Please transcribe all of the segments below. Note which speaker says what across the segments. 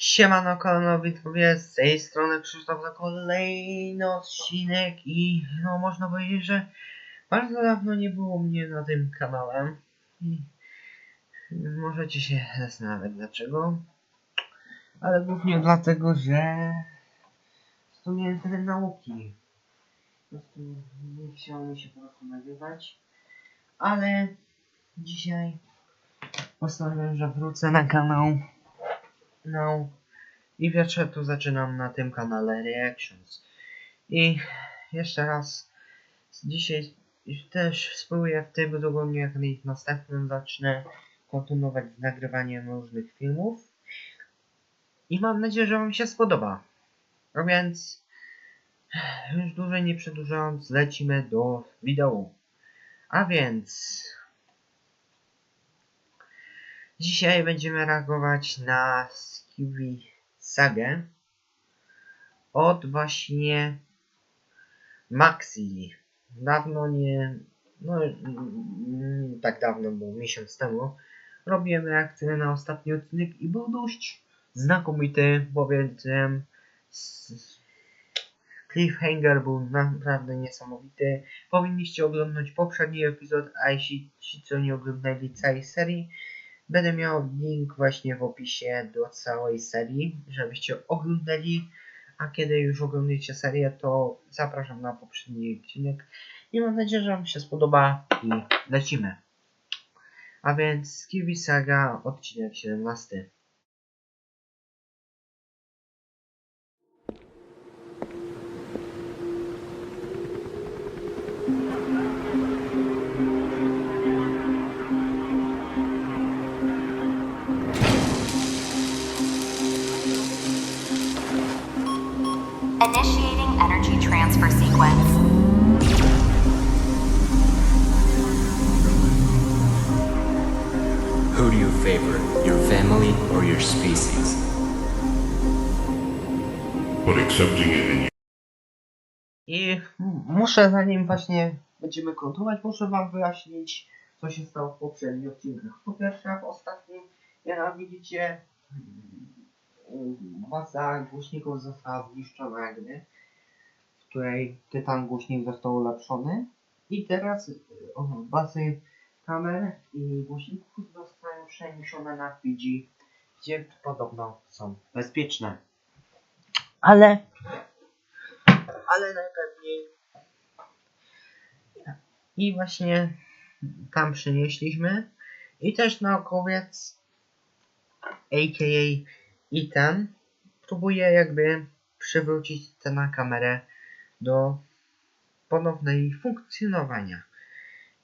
Speaker 1: Siemano kanalowi widzowie, z tej strony Krzysztof za kolejny odcinek i no można powiedzieć, że bardzo dawno nie było mnie na tym kanale i możecie się zastanawiać dlaczego, ale głównie dlatego, że spełniłem tyle nauki. Po prostu nie chciało mi się po prostu nagrywać, ale dzisiaj postanowiłem, że wrócę na kanał. No i wieczór tu zaczynam na tym kanale Reactions. I jeszcze raz dzisiaj też spróbuję w tym tygodniu, jak i w następnym zacznę kontynuować z różnych filmów. I mam nadzieję, że Wam się spodoba. A więc już dłużej nie przedłużając, lecimy do wideo. A więc Dzisiaj będziemy reagować na Skiwi Sagę od właśnie Maxi. Dawno nie, no tak dawno, bo miesiąc temu robiłem reakcję na ostatni odcinek i był dość znakomity, powiedzmy. S- Cliffhanger był naprawdę niesamowity. Powinniście oglądać poprzedni epizod, a jeśli ci, co nie oglądali całej serii, Będę miał link właśnie w opisie do całej serii, żebyście oglądali. A kiedy już oglądacie serię, to zapraszam na poprzedni odcinek. I mam nadzieję, że Wam się spodoba i lecimy. A więc Kiwi Saga, odcinek 17.
Speaker 2: Initiating energy transfer sequence.
Speaker 3: Who do you favor, your family or your species?
Speaker 4: but accepting it in
Speaker 1: I muszę, zanim właśnie będziemy kontynuować, muszę Wam wyjaśnić, co się stało w poprzednich odcinkach. Po pierwsze, w ostatnim, jak widzicie, baza głośników została zniszczona jakby, w której tytan głośnik został ulepszony. I teraz o, bazy kamer i głośników zostają przeniesione na Fidżi, gdzie podobno są bezpieczne. Ale ale najpewniej. I właśnie tam przynieśliśmy. I też naukowiec, a.k.a. Ethan, próbuje jakby przywrócić tę kamerę do ponownej funkcjonowania.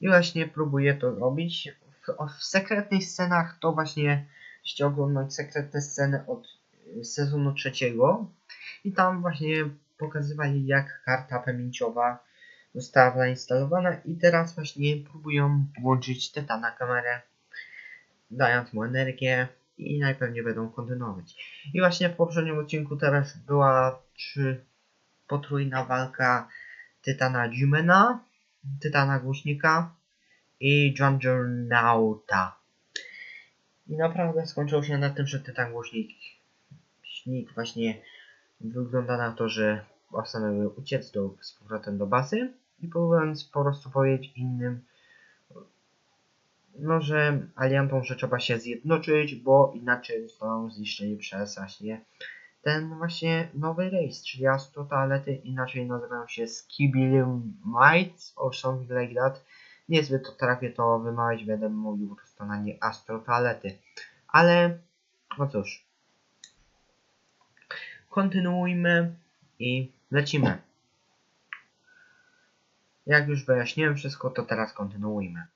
Speaker 1: I właśnie próbuje to robić. W, w sekretnych scenach to właśnie jeśli oglądać sekretne sceny od y, sezonu trzeciego. I tam właśnie pokazywali jak karta pamięciowa została zainstalowana i teraz właśnie próbują włączyć Teta na kamerę, dając mu energię i najpewniej będą kontynuować. I właśnie w poprzednim odcinku teraz była trzy potrójna walka Tytana Jumena, Tytana Głośnika i Jungernauta. I naprawdę skończyło się na tym, że Tytan Głośnik śnik właśnie wygląda na to, że postanowił uciec do, z powrotem do bazy i próbując po prostu powiedzieć innym, no, że aliantom, że trzeba się zjednoczyć, bo inaczej zostaną zniszczeni przez właśnie ten właśnie nowy rejs, czyli astrotalety, inaczej nazywają się Skibbilites or something like that. Niezbyt to trafię to wymawiać, będę mówił po prostu na nie astrotalety. Ale, no cóż, kontynuujmy i lecimy. Jak już wyjaśniłem wszystko, to teraz kontynuujmy.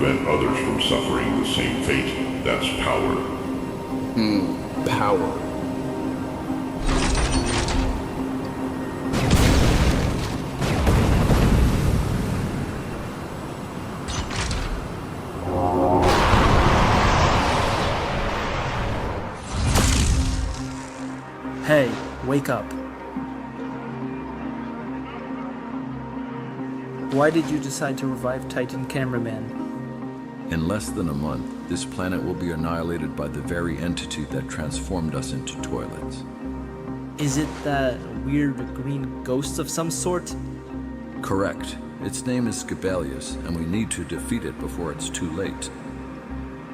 Speaker 4: prevent others from suffering the same fate. That's power.
Speaker 3: Mm, power.
Speaker 5: Hey, wake up. Why did you decide to revive Titan Cameraman?
Speaker 6: In less than a month, this planet will be annihilated by the very entity that transformed us into toilets.
Speaker 5: Is it that weird green ghost of some sort?
Speaker 6: Correct. Its name is Scabelius, and we need to defeat it before it's too late.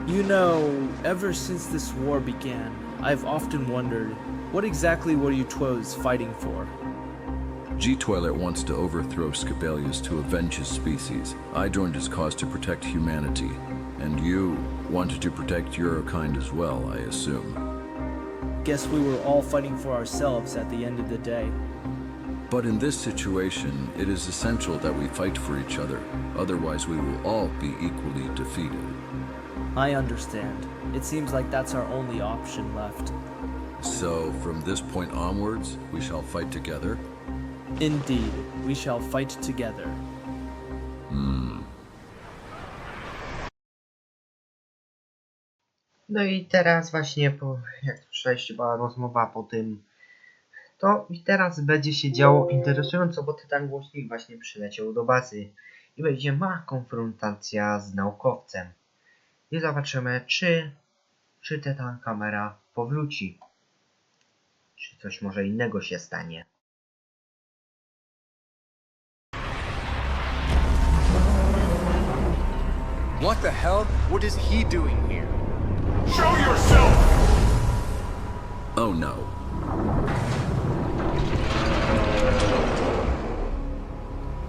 Speaker 5: You know, ever since this war began, I've often wondered what exactly were you Twoes fighting for?
Speaker 6: G Toilet wants to overthrow Scabelius to avenge his species. I joined his cause to protect humanity. And you wanted to protect your kind as well, I assume.
Speaker 5: Guess we were all fighting for ourselves at the end of the day.
Speaker 6: But in this situation, it is essential that we fight for each other. Otherwise, we will all be equally defeated.
Speaker 5: I understand. It seems like that's our only option left.
Speaker 6: So, from this point onwards, we shall fight together.
Speaker 5: Indeed, we shall fight together.
Speaker 1: No i teraz właśnie po jak przejść była rozmowa po tym to i teraz będzie się działo interesująco, bo Tytan Głośnik właśnie przyleciał do bazy i będzie ma konfrontacja z naukowcem. I zobaczymy czy czy Tytan kamera powróci. Czy coś może innego się stanie.
Speaker 7: What the hell? What is he doing here?
Speaker 4: Show yourself!
Speaker 6: Oh no.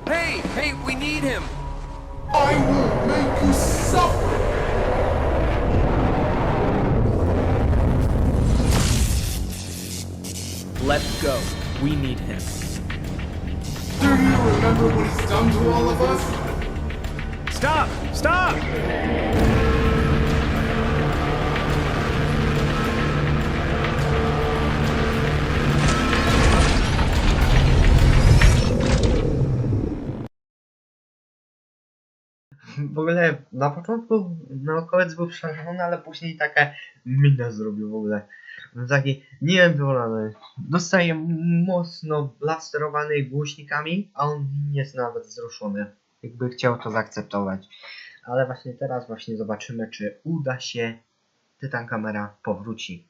Speaker 7: Hey, hey, we need him!
Speaker 4: I will make you suffer!
Speaker 5: Let's go. We need him.
Speaker 4: Do you remember what he's done to all of us?
Speaker 7: Stop! Stop!
Speaker 1: W ogóle na początku naukowiec był przerażony, ale później taka minę zrobił w ogóle. No Taki niewolony. Dostaje mocno blasterowany głośnikami, a on nie jest nawet wzruszony. Jakby chciał to zaakceptować. Ale właśnie teraz właśnie zobaczymy, czy uda się Tytan kamera powróci.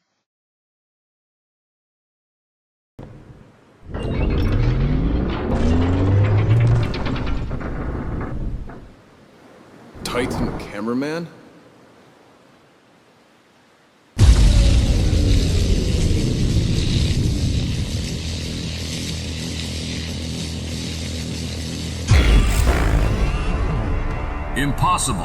Speaker 6: Titan cameraman?
Speaker 8: impossible.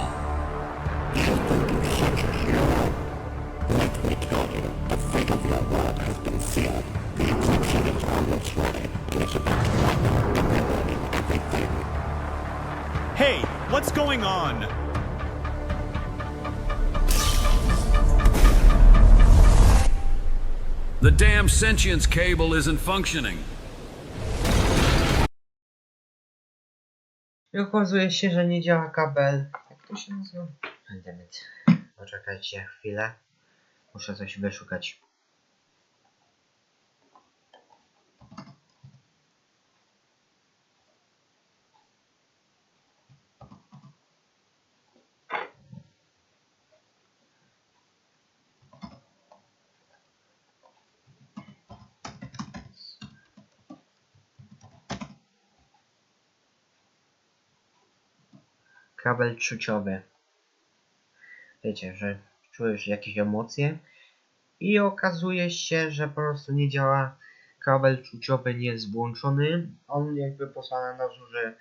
Speaker 9: Hey, what's going on?
Speaker 8: The damn sentience cable isn't functioning.
Speaker 1: I okazuje się, że nie działa kabel. Jak to się nazywa? Dammit. Poczekajcie chwilę. Muszę coś wyszukać. Kabel czuciowy. Wiecie, że czujesz jakieś emocje i okazuje się, że po prostu nie działa kabel czuciowy nie jest włączony. On jakby posłany na to, że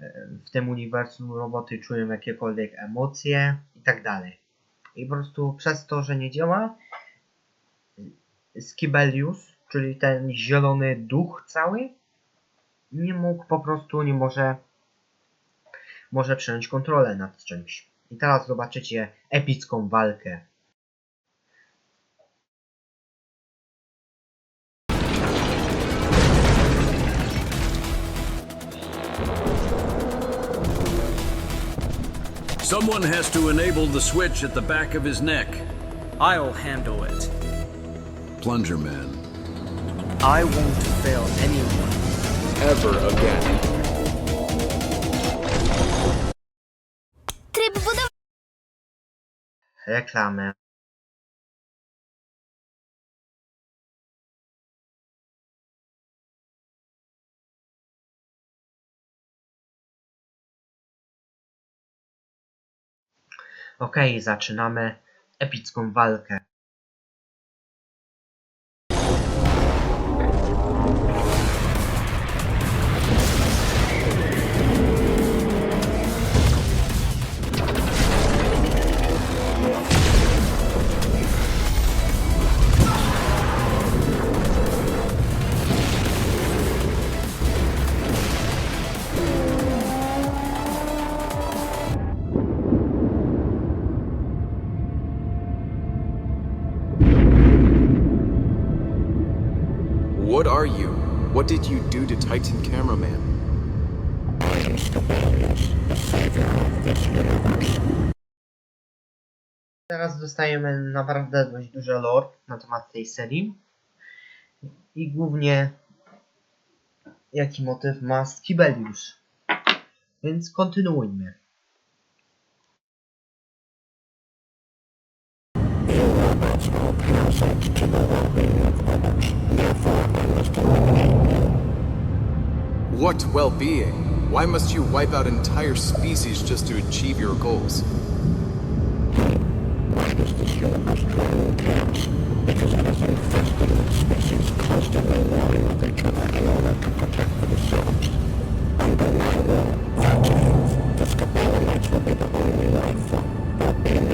Speaker 1: e, w tym uniwersum roboty czują jakiekolwiek emocje i tak dalej. I po prostu przez to, że nie działa Skibelius, czyli ten zielony duch cały, nie mógł po prostu, nie może może przejąć kontrolę nad czymś. I teraz zobaczycie epicką walkę.
Speaker 8: Someone has to enable the switch at the back of his neck.
Speaker 5: I'll handle it.
Speaker 6: Plunger Man.
Speaker 5: I won't fail anyone.
Speaker 7: Ever again.
Speaker 1: Reklamę. Okej, zaczynamy epicką walkę.
Speaker 7: What are you? What did you do to Titan Cameraman?
Speaker 1: Teraz dostajemy naprawdę dość duże lore na temat tej serii. I głównie jaki motyw ma Skibelius. Więc kontynuujmy.
Speaker 7: Well What well-being? Why must you wipe out entire species just to achieve your goals? Because it is infested with species constantly to protect themselves. My will, will be the only life being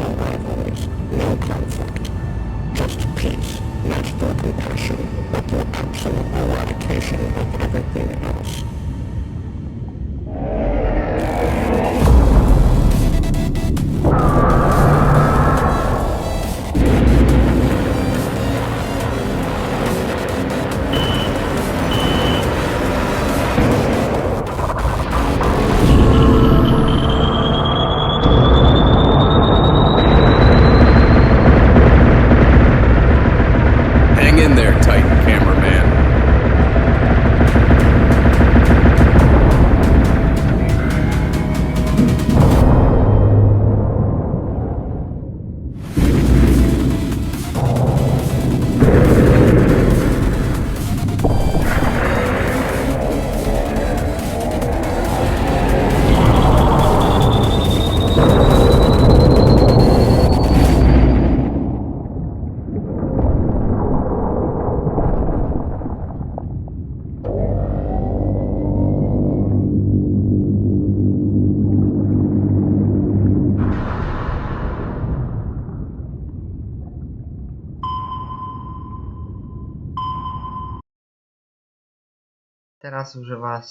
Speaker 1: Teraz używa.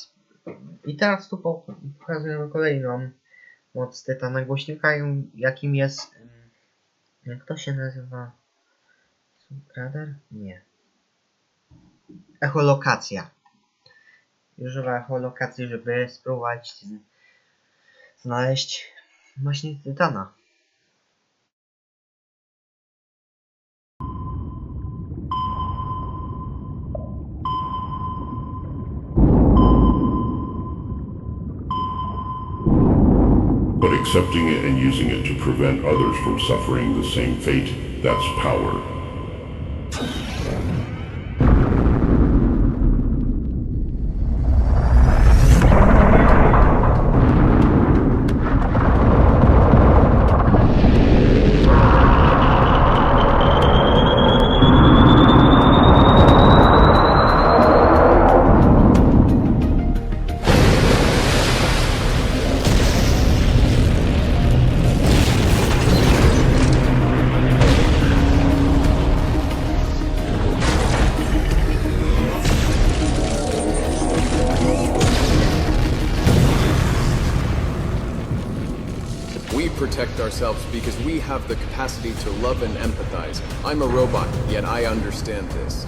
Speaker 1: I teraz tu po- pokazujemy kolejną moc Tytana głośnika, jakim jest. Jak to się nazywa? Radar? Nie. Echolokacja. Używa echolokacji, żeby spróbować znaleźć właśnie Tytana.
Speaker 10: Accepting it and using it to prevent others from suffering the same fate, that's power.
Speaker 7: Protect ourselves because we have the capacity to love and empathize. I'm a robot, yet I understand this.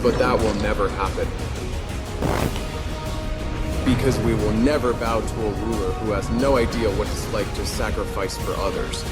Speaker 7: But that will never happen. Because we will never bow to a ruler who has no idea what it's like to sacrifice for others.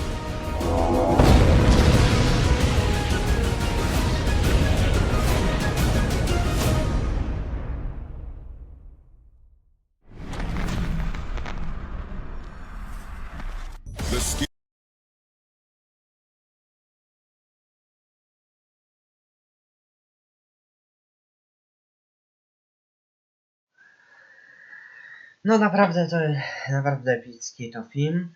Speaker 1: No naprawdę to naprawdę epicki to film.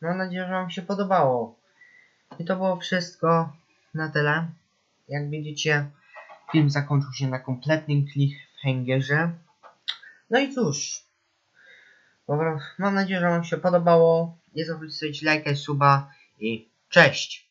Speaker 1: Mam nadzieję, że wam się podobało. I to było wszystko na tyle. Jak widzicie, film zakończył się na kompletnym cliffhangerze. No i cóż. Mam nadzieję, że wam się podobało. Nie zapomnijcie lajka suba. I cześć!